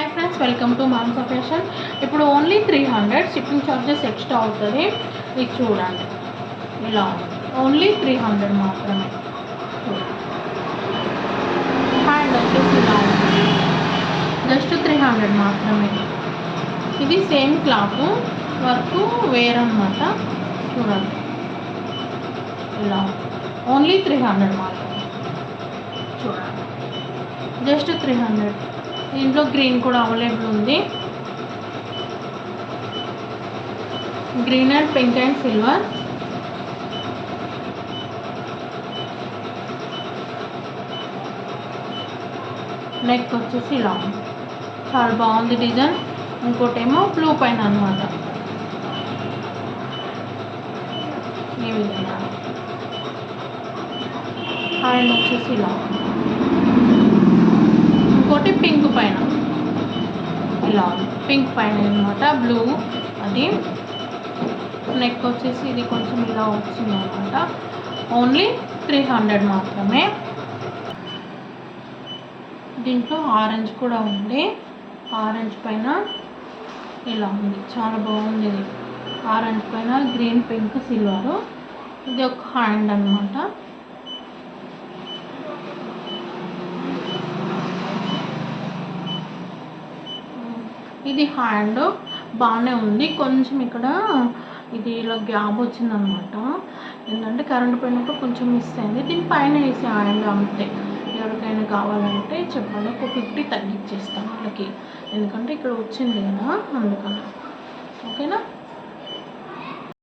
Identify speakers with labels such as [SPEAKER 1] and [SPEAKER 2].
[SPEAKER 1] Hi friends welcome to Mansa fashion ఇప్పుడు only three hundred shipping charges extra అవుతుంది. ఇది చూడండి. ఇలా ఓన్లీ త్రీ హండ్రెడ్ మాత్రమే. హ్యాండ్ వచ్చేసి ఇలా జస్ట్ త్రీ హండ్రెడ్ మాత్రమే. ఇది సేమ్ క్లాత్ వర్క్ వేరన్నమాట చూడండి. ఇలా ఓన్లీ త్రీ హండ్రెడ్ మాత్రమే. చూడండి. జస్ట్ త్రీ హండ్రెడ్ దీంట్లో గ్రీన్ కూడా అవైలబుల్ ఉంది. Green and pink and silver. Neck వచ్చేసి ఇలా చాలా బాగుంది డిజైన్. ఇంకోటేమో బ్లూ పైన అనమాట ఈ విధంగా. అండ్ వచ్చేసి ఇలా ఉంది ఇంకోటి పింక్ పైన ఇలా ఉంది పింక్ పైన అనమాట బ్లూ. అది నెక్ వచ్చేసి ఇది కొంచెం ఇలా వచ్చింది అనమాట ఓన్లీ త్రీ హండ్రెడ్ మాత్రమే. దీంట్లో ఆరెంజ్ కూడా ఉంది. ఆరెంజ్ పైన ఇలా ఉంది. చాలా బాగుంది ఇది. ఆరెంజ్ పైన గ్రీన్ పింక్ సిల్వర్. ఇది ఒక హ్యాండ్ అనమాట ఇది హ్యాండ్ బాగానే ఉంది. కొంచెం ఇక్కడ ఇది ఇలా గ్యాప్ వచ్చిందనమాట. ఏంటంటే కరెంట్ పోయినప్పుడు కొంచెం మిస్ అయింది. దీని పైన వేసే హ్యాండ్ అంతే. ఎవరికైనా కావాలంటే చెప్పండి. ఒక ఫిఫ్టీ తగ్గించేస్తాను వాళ్ళకి. ఎందుకంటే ఇక్కడ వచ్చింది కదా అందుకని. ఓకేనా?